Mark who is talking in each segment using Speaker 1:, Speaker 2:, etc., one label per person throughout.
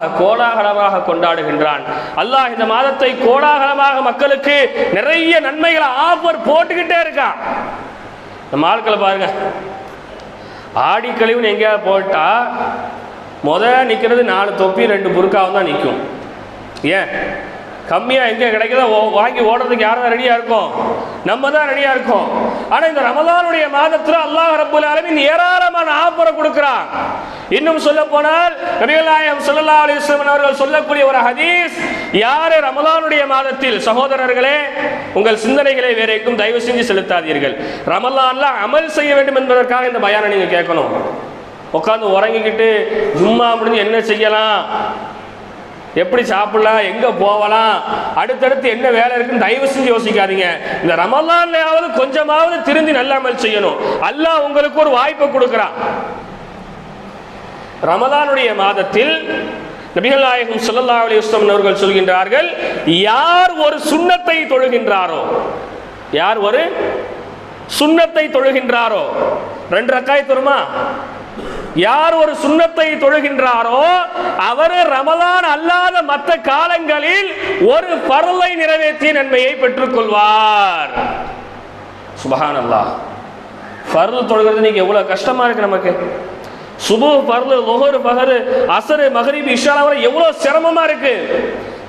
Speaker 1: கோலாகலமாக கொண்டாடுகின்றான். அல்லாஹ் இந்த மாதத்தை கோலாகலமாக மக்களுக்கு நிறைய நன்மைகளை ஆஃபர் போட்டுக்கிட்டே இருக்கான் நம்ம ஆட்களை பாருங்க. ஆடி கழிவுன்னு எங்கேயாவது போட்டா முத நிற்கிறது நாலு தொப்பி ரெண்டு புருக்காவும் தான் நிற்கும் ஏன்? கம்மியாக எங்கே கிடைக்குதோ ஓ- வாங்கி ஓடுறதுக்கு யாரும் தான் ரெடியாக இருக்கும்? நம்ம தான் ரெடியாக இருக்கோம். ஆனால் இந்த ரமதானுடைய மாதத்தில் அல்லாஹ் ரபுல் ஆலமின் ஏராளமான ஆஃபரை கொடுக்குறான். இன்னும் சொல்ல போனால் நபிகள் நாயகம் அலிஸ்லமன் அவர்கள் சொல்லக்கூடிய ஒரு ஹதீஸ் யார் ரமலானுடைய மாதத்தில்? சகோதரர்களே உங்கள் சிந்தனைகளை வேற எங்கும் தயவு செஞ்சு செலுத்தாதீர்கள். ரமலான்ல அமல் செய்ய வேண்டும் என்பதற்காக இந்த பயானை நீங்கள் கேட்கணும். உட்காந்து உறங்கிக்கிட்டு ஜும்மா முடிஞ்சு என்ன செய்யலாம்? எப்படி சாப்பிடலாம் எங்க போகலாம் அடுத்தடுத்து என்ன வேலை இருக்குன்னு தயவு செஞ்சு யோசிக்காதீங்க. இந்த ரமலான்லயாவது கொஞ்சமாவது திருந்தி நல்லாமல் செய்யணும். அல்லாஹ் உங்களுக்கு ஒரு வாய்ப்பை கொடுக்குறான். ரமலானுடைய மாதத்தில் நபிகள் நாயகம் ஸல்லல்லாஹு அலி அவர்கள் சொல்கின்றார்கள் யார் ஒரு சுண்ணத்தை தொழுகின்றாரோ? யார் ஒரு சுண்ணத்தை தொழுகின்றாரோ? ரெண்டு ரக்காய் தருமா யார் ஒரு சுண்ணத்தை தொழுகின்றாரோ அவர் ரமலான் அல்லாத மற்ற காலங்களில் ஒரு பரலை நிறைவேற்றிய நன்மையை பெற்றுக்கொள்வார். சுபஹான் அல்லாஹ் பருள் தொழுகிறது இன்னைக்கு எவ்வளவு கஷ்டமா இருக்கு நமக்கு. சுபு பருள் லொஹர் பகரு அசரு மகரிப் இஷாலா எவ்வளோ எவ்வளவு சிரமமா இருக்கு.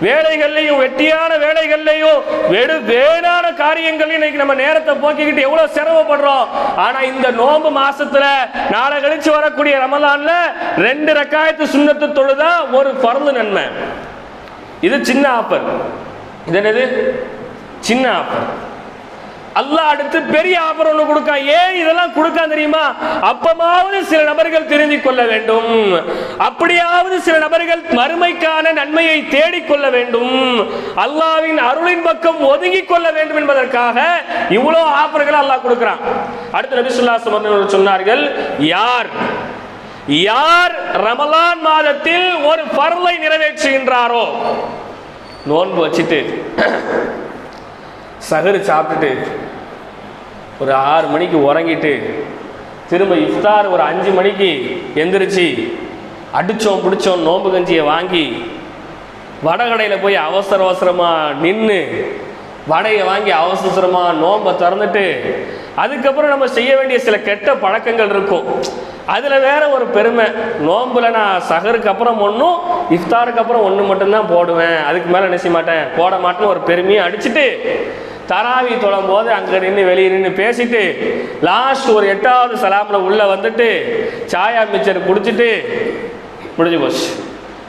Speaker 1: வேலைகள்லையும் வெட்டியான வேலைகள்லையும் வெடு வேறான காரியங்களையும் இன்னைக்கு நம்ம நேரத்தை போக்கிக்கிட்டு எவ்வளவு சிரமப்படுறோம். ஆனா இந்த நோன்பு மாசத்துல நாளை கழிச்சு வரக்கூடிய ரமலான்ல ரெண்டு ரக்காயத்து சுண்ணத்து தொழுதான் ஒரு பரந்து நன்மை. இது சின்ன ஆப்பர் இது என்னது? சின்ன ஆப்பர் அல்லாஹ் அடுத்து பெரிய ஆஃபர் ஒன்று கொடுக்கா. ஏன் இதெல்லாம் கொடுக்கா தெரியுமா? அப்பமாவது சில நபர்கள் திருந்தி கொள்ள வேண்டும். அப்படியாவது சில நபர்கள் மறுமைக்கான நன்மையை தேடிக்கொள்ள வேண்டும். அல்லாவின் அருளின் பக்கம் ஒதுங்கிக் கொள்ள வேண்டும் என்பதற்காக இவ்வளோ ஆஃபர்கள் அல்லாஹ் கொடுக்கிறான். அடுத்து நபி ஸல்லல்லாஹு சொன்னார்கள் யார் யார் ரமலான் மாதத்தில் ஒரு பர்லை நிறைவேற்றுகின்றாரோ? நோன்பு வச்சுட்டு சகரு சாப்பிட்டுட்டு ஒரு ஆறு மணிக்கு உறங்கிட்டு திரும்ப இஃப்தார் ஒரு அஞ்சு மணிக்கு எந்திரிச்சு அடித்தோம் பிடிச்சோம் நோம்பு கஞ்சியை வாங்கி வடகடையில் போய் அவசர அவசரமாக நின்று வடையை வாங்கி அவசர அவசரமாக நோம்பை திறந்துட்டு அதுக்கப்புறம் நம்ம செய்ய வேண்டிய சில கெட்ட பழக்கங்கள் இருக்கும். அதில் வேற ஒரு பெருமை. நோம்பில் நான் சகருக்கு அப்புறம் ஒன்றும் இஃப்தாருக்கு அப்புறம் ஒன்று மட்டும்தான் போடுவேன். அதுக்கு மேலே நினைச்ச மாட்டேன்? போட மாட்டேன்னு ஒரு பெருமையை அடிச்சுட்டு தராவி தொழும் போது அங்கே நின்று வெளியே நின்று பேசிட்டு லாஸ்ட் ஒரு எட்டாவது சலாமில் உள்ளே வந்துட்டு சாயா மிச்சர் குடிச்சிட்டு முடிஞ்சு போச்சு.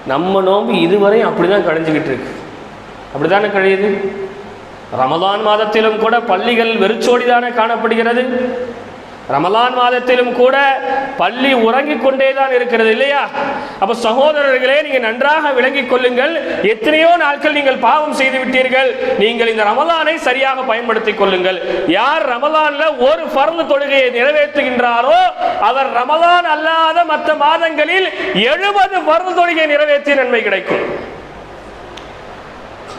Speaker 1: நம்ம நோம்பு இதுவரையும் அப்படி தான் கழிஞ்சுக்கிட்டு இருக்கு. அப்படி தானே கழியுது? ரமதான் மாதத்திலும் கூட பள்ளிகள் வெறிச்சோடி தானே காணப்படுகிறது. ரமலான் மாதத்திலும் கூட பள்ளி உறங்கிக் கொண்டே தான் இருக்கிறது இல்லையா? அப்ப சகோதரர்களே நீங்க நன்றாக விளங்கிக் கொள்ளுங்கள். எத்தனையோ நாட்கள் நீங்கள் பாவம் செய்து விட்டீர்கள். நீங்கள் இந்த ரமலானை சரியாக பயன்படுத்திக் கொள்ளுங்கள். யார் ரமலான்ல ஒரு பரந்து தொழுகையை நிறைவேற்றுகின்றாரோ அவர் ரமலான் அல்லாத மற்ற மாதங்களில் எழுபது பரந்து தொழுகையை நிறைவேற்றிய நன்மை கிடைக்கும்.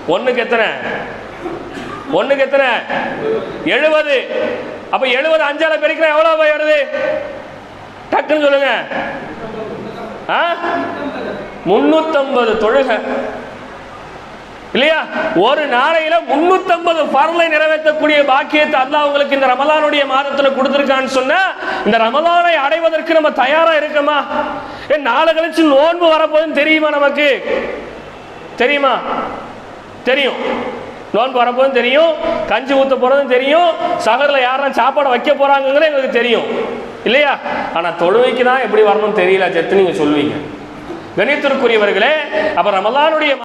Speaker 1: ஒண்ணுக்கு எத்தனை? ஒண்ணுக்கு எத்தனை? எழுபது. அப்ப எழுபது அஞ்சால பெருக்கிற எவ்வளவு போய் வருது? டக்குன்னு சொல்லுங்க. ஆ? முன்னூத்தம்பது தொழுகை. இல்லையா? ஒரு நாளையில முன்னூத்தம்பது பரலை நிறைவேற்றக்கூடிய பாக்கியத்தை அல்லாஹ் உங்களுக்கு இந்த ரமலானுடைய மாதத்துல கொடுத்துருக்கான்னு சொன்னா இந்த ரமலானை அடைவதற்கு நம்ம தயாரா இருக்கோமா? ஏன் நாளை கழிச்சு நோன்பு வரப்போகுதுன்னு தெரியுமா நமக்கு? தெரியுமா? தெரியும். நோன்பு வரப்போதும் தெரியும் கஞ்சி ஊற்ற போறதும் தெரியும் சகரில் யாரெல்லாம் சாப்பாடு வைக்க போறாங்கங்கிறது எங்களுக்கு தெரியும். இல்லையா? ஆனால் தொழுவைக்கு தான் எப்படி வரணும்னு தெரியல செத்து நீங்க சொல்லுவீங்க. கணித்திற்குரியவர்களே அப்போ ரமலானுடைய